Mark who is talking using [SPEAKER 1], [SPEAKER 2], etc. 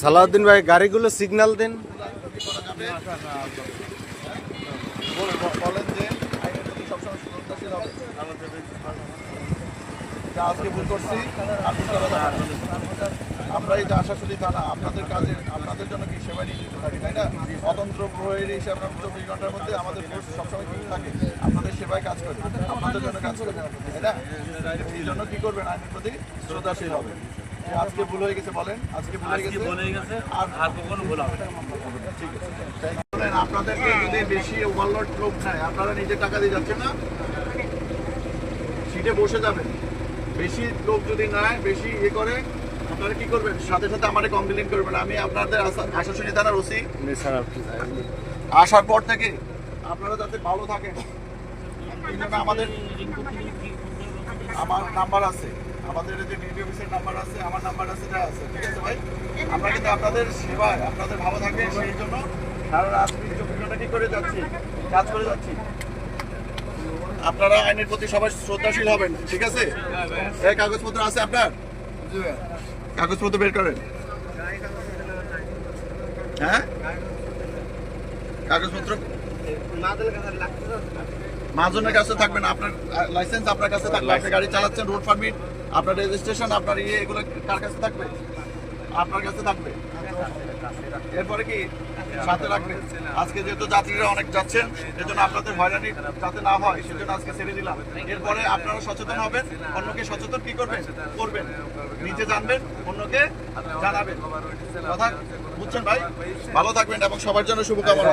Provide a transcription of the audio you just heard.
[SPEAKER 1] সালাউদ্দিন ভাই গাড়িগুলো সিগন্যাল দেন
[SPEAKER 2] আজকে ভুল করছি। আমরা এই যে আশাশুনি থানা আপনাদের কাজে আপনাদের জন্য কি সেবা নিয়োজিত থাকি তাই না? স্বতন্ত্র প্রহরী হিসাবে আমরা চব্বিশ ঘণ্টার মধ্যে আমাদের ফোর্স সবসময় ঠিক থাকে আপনাদের সেবায় কাজ করে আপনাদের জন্য কাজ করে তাই না? এই জন্য কি করবেন? আইনের প্রতি শ্রদ্ধাশীল হবে আজকে ভুল হয়ে গেছে বলেন আজকে ভুল হয়ে গেছে আর
[SPEAKER 3] আর কখনো ভুল হবে
[SPEAKER 2] ঠিক আছে। আপনাদেরকে যদি বেশি ওভারলোড লোক নেয় আপনারা নিজে টাকা দিয়ে যাচ্ছেন না? সিটে বসে যাবেন। বেশি লোক যদি নেয় বেশি ইয়ে করে আপনারা কি করবেন? সাথে সাথে আমারে কমপ্লেন করবেন। আমি আপনাদের আশা- আশাশুনি থানার ওসি। আসার পর থেকে আপনারা যাতে ভালো থাকেন। আমাদের আমার নাম্বার আছে। আমাদের যে ডিডি অফিসের নাম্বার আছে, আমার নাম্বার আছে, যা আছে, ঠিক আছে ভাই? আমরা কিন্তু আপনাদের সেবায়, আপনাদের ভালো থাকবে সেই জন্য সারা রাত চব্বিশ ঘণ্টা কি করে যাচ্ছি? কাজ করে যাচ্ছি। আপনারা আইনের প্রতি সবাই শ্রদ্ধাশীল হবেন, ঠিক আছে? এই কাগজপত্র আছে আপনার? কাগজপত্র বের করেন। হ্যাঁ? কাগজপত্র? মাহাজনের কাছে থাকবেন, আপনার লাইসেন্স আপনার কাছে থাকবে, আপনি গাড়ি চালাচ্ছেন রোড পারমিট আপনার রেজিস্ট্রেশন আপনার ইয়ে এগুলো কার কাছে থাকবে? আপনার কাছে থাকবে? এরপরে কি? সাথে রাখবে? আজকে যেহেতু যাত্রীরা অনেক যাচ্ছেন, এজন্য আপনাদের হয়রানি যাতে না হয়, সেজন্য আজকে ছেড়ে দিলাম। এরপরে আপনারা সচেতন হবেন, অন্যকে সচেতন কি করবেন? করবেন। নিজে জানবেন, অন্যকে জানাবেন। কথা বুঝছেন ভাই? ভালো থাকবেন এবং সবার জন্য শুভকামনা।